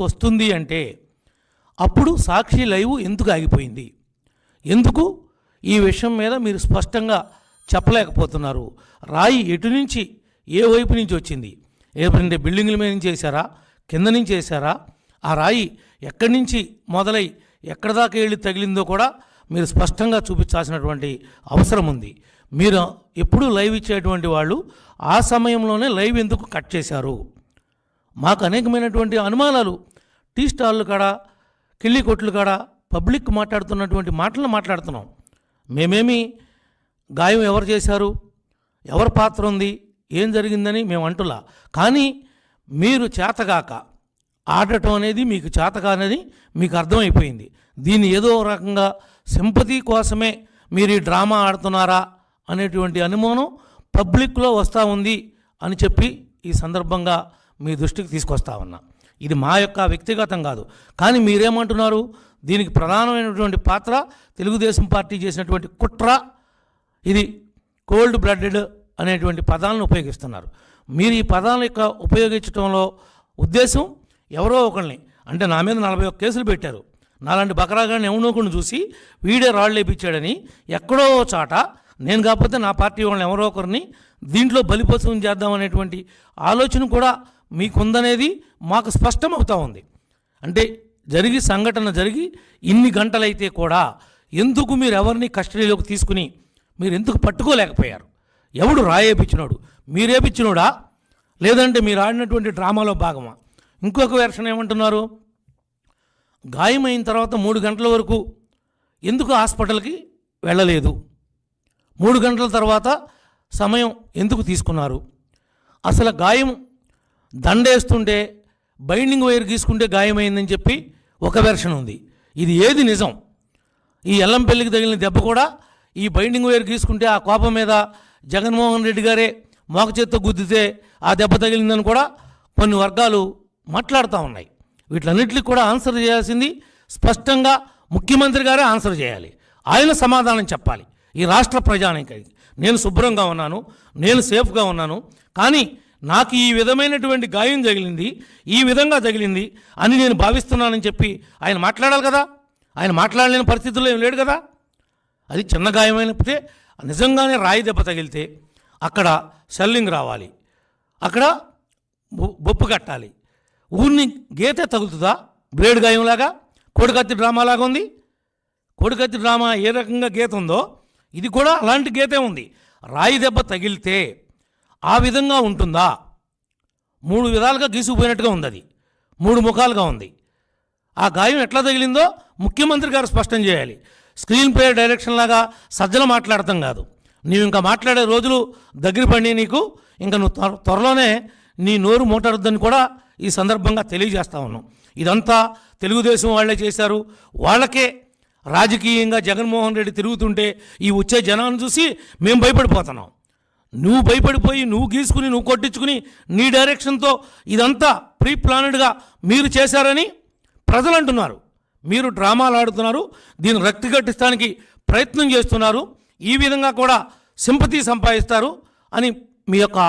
వస్తుంది అంటే అప్పుడు సాక్షి లైవ్ ఎందుకు ఆగిపోయింది? ఎందుకు ఈ విషయం మీద మీరు స్పష్టంగా చెప్పలేకపోతున్నారు? రాయి ఎటు నుంచి ఏ వైపు నుంచి వచ్చింది? ఏమంటే బిల్డింగ్ల మీద నుంచి వేశారా? కింద నుంచి వేశారా? ఆ రాయి ఎక్కడి నుంచి మొదలై ఎక్కడి దాకా వెళ్ళి తగిలిందో కూడా మీరు స్పష్టంగా చూపించాల్సినటువంటి అవసరం ఉంది. మీరు ఎప్పుడు లైవ్ ఇచ్చేటువంటి వాళ్ళు ఆ సమయంలోనే లైవ్ ఎందుకు కట్ చేశారు? మాకు అనేకమైనటువంటి అనుమానాలు. టీ స్టాళ్ళు కాడ కిళ్ళి కొట్లు కాడ పబ్లిక్ మాట్లాడుతున్నటువంటి మాటలు మాట్లాడుతున్నాం. మేమేమి గాయం ఎవరు చేశారు? ఎవరి పాత్ర ఉంది? ఏం జరిగిందని మేము అంటులా. కానీ మీరు చేతగాక ఆడటం అనేది మీకు చేతక అనేది మీకు అర్థమైపోయింది. దీన్ని ఏదో రకంగా సింపతి కోసమే మీరు ఈ డ్రామా ఆడుతున్నారా అనేటువంటి అనుమానం పబ్లిక్లో వస్తూ ఉంది అని చెప్పి ఈ సందర్భంగా మీ దృష్టికి తీసుకొస్తా ఉన్నా. ఇది మా యొక్క వ్యక్తిగతం కాదు. కానీ మీరేమంటున్నారు? దీనికి ప్రధానమైనటువంటి పాత్ర తెలుగుదేశం పార్టీ చేసినటువంటి కుట్ర ఇది కోల్డ్ బ్లడెడ్ అనేటువంటి పదాలను ఉపయోగిస్తున్నారు. మీరు ఈ పదాల యొక్క ఉపయోగించడంలో ఉద్దేశం ఎవరో ఒకరిని అంటే నా మీద నలభై ఒక్క కేసులు పెట్టారు. నాలాంటి బకరాగాన్ని ఎవనోకుండా ఒకరిని చూసి వీడే రాళ్ళు లేపించాడని ఎక్కడో చాట నేను కాకపోతే నా పార్టీ వాళ్ళని ఎవరో ఒకరిని దీంట్లో బలిపశువుని చేద్దామనేటువంటి ఆలోచన కూడా మీకుందనేది మాకు స్పష్టమవుతా ఉంది. అంటే జరిగి సంఘటన జరిగి ఇన్ని గంటలైతే కూడా ఎందుకు మీరు ఎవరిని కస్టడీలోకి తీసుకుని మీరు ఎందుకు పట్టుకోలేకపోయారు? ఎవడు రాయేపించినోడు మీరేపించినోడా లేదంటే మీరు ఆడినటువంటి డ్రామాలో భాగమా? ఇంకొక వెర్షన్ ఏమంటున్నారు? గాయమైన తర్వాత మూడు గంటల వరకు ఎందుకు హాస్పిటల్కి వెళ్ళలేదు? మూడు గంటల తర్వాత సమయం ఎందుకు తీసుకున్నారు? అసలు గాయం దండేస్తుంటే బైండింగ్ వైర్ గీసుకుంటే గాయమైందని చెప్పి ఒక వెర్షన్ ఉంది. ఇది ఏది నిజం? ఈ ఎల్లంపల్లికి తగిలిన దెబ్బ కూడా ఈ బైండింగ్ వైర్ గీసుకుంటే ఆ కోపం మీద జగన్మోహన్ రెడ్డి గారే మోక చేత్తో గుద్దితే ఆ దెబ్బ తగిలిందని కూడా కొన్ని వర్గాలు మాట్లాడుతూ ఉన్నాయి. వీటిలన్నిటికి కూడా ఆన్సర్ చేయాల్సింది స్పష్టంగా ముఖ్యమంత్రి గారే ఆన్సర్ చేయాలి. ఆయన సమాధానం చెప్పాలి. ఈ రాష్ట్ర ప్రజానికి నేను శుభ్రంగా ఉన్నాను నేను సేఫ్గా ఉన్నాను కానీ నాకు ఈ విధమైనటువంటి గాయం తగిలింది ఈ విధంగా తగిలింది అని నేను భావిస్తున్నానని చెప్పి ఆయన మాట్లాడాలి కదా. ఆయన మాట్లాడలేని పరిస్థితుల్లో ఏం లేడు కదా. అది చిన్న గాయమైనప్పుడే నిజంగానే రాయి దెబ్బ తగిలితే అక్కడ సెల్లింగ్ రావాలి. అక్కడ బొ- బొప్పు కట్టాలి. ఊరిని గీతే తగులుతుందా? బ్లేడ్ గాయంలాగా? కోడికత్తి డ్రామాలాగా ఉంది? కోడికత్తి డ్రామా ఏ రకంగా గీత ఉందో ఇది కూడా అలాంటి గీతే ఉంది. రాయి దెబ్బ తగిలితే ఆ విధంగా ఉంటుందా? మూడు విధాలుగా గీసుకుపోయినట్టుగా ఉంది అది మూడు ముఖాలుగా ఉంది. ఆ గాయం ఎట్లా తగిలిందో ముఖ్యమంత్రి గారు స్పష్టం చేయాలి. స్క్రీన్ ప్లే డైరెక్షన్ లాగా సజ్జలు మాట్లాడటం కాదు. నీవు ఇంకా మాట్లాడే రోజులు దగ్గర పడి నీకు. ఇంకా నువ్వు త్వర- త్వరలోనే నీ నోరు మూటరద్దని కూడా ఈ సందర్భంగా తెలియజేస్తా ఉన్నాం. ఇదంతా తెలుగుదేశం వాళ్ళే చేశారు. వాళ్ళకే రాజకీయంగా జగన్మోహన్ రెడ్డి తిరుగుతుంటే ఈ వచ్చే జనాన్ని చూసి మేము భయపడిపోతున్నాం. నువ్వు భయపడిపోయి నువ్వు గీసుకుని నువ్వు కొట్టించుకుని నీ డైరెక్షన్తో ఇదంతా ప్రీ ప్లానెడ్గా మీరు చేశారని ప్రజలు అంటున్నారు మీరు డ్రామాలు ఆడుతున్నారు దీన్ని రక్తి కట్టిస్తానికి ప్రయత్నం చేస్తున్నారు ఈ విధంగా కూడా సింపతి సంపాదిస్తారు అని మీ యొక్క